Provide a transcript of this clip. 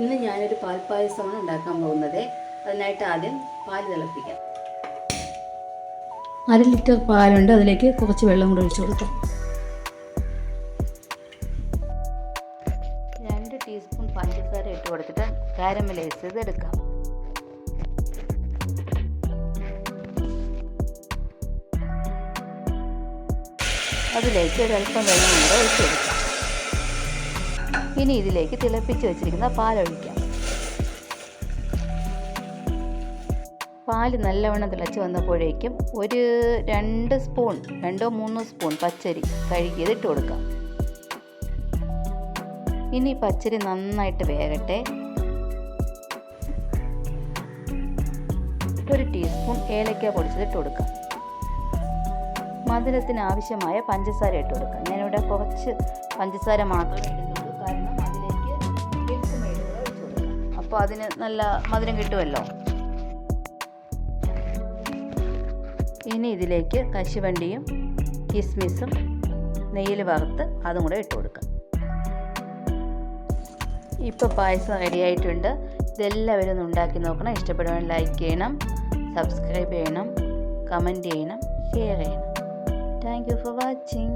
ഇന്ന് ഞാനൊരു പാൽപ്പായസമാണ് ഉണ്ടാക്കാൻ പോകുന്നത്. അതിനായിട്ട് ആദ്യം പാൽ തിളപ്പിക്കാം. അര ലിറ്റർ പാലുണ്ട്. അതിലേക്ക് കുറച്ച് വെള്ളം കൂടെ ഒഴിച്ചു കൊടുക്കാം. രണ്ട് ടീസ്പൂൺ പഞ്ചസാര ഇട്ട് കൊടുത്തിട്ട് കാരമലൈസ് ചെയ്തെടുക്കാം അതിലേക്ക് ഒരല്പം വെള്ളം കൂടെ ഒഴിച്ചു കൊടുക്കാം. ഇനി ഇതിലേക്ക് തിളപ്പിച്ച് വെച്ചിരിക്കുന്ന പാലൊഴിക്കാം. പാൽ നല്ലവണ്ണം തിളച്ച് വന്നപ്പോഴേക്കും ഒരു രണ്ട് സ്പൂൺ രണ്ടോ മൂന്നോ സ്പൂൺ പച്ചരി കഴുകിയത് ഇട്ട് കൊടുക്കാം. ഇനി പച്ചരി നന്നായിട്ട് വേകട്ടെ. ഒരു ടീസ്പൂൺ ഏലക്ക പൊടിച്ചത് കൊടുക്കാം. മധുരത്തിന് ആവശ്യമായ പഞ്ചസാര ഇട്ട് കൊടുക്കാം. ഞാനിവിടെ കുറച്ച് പഞ്ചസാര മാത്രം അപ്പോൾ അതിന് നല്ല മധുരം കിട്ടുമല്ലോ. ഇനി ഇതിലേക്ക് കശുവണ്ടിയും കിസ്മിസും നെയ്യിൽ വറുത്ത് അതും കൂടെ ഇട്ട് കൊടുക്കാം. ഇപ്പോൾ പായസം റെഡിയായിട്ടുണ്ട് ഇതെല്ലാവരും ഒന്ന് ഉണ്ടാക്കി നോക്കണം. ഇഷ്ടപ്പെടുവാൻ ലൈക്ക് ചെയ്യണം സബ്സ്ക്രൈബ് ചെയ്യണം കമന്റ് ചെയ്യണം ഷെയർ ചെയ്യണം. Thank you for watching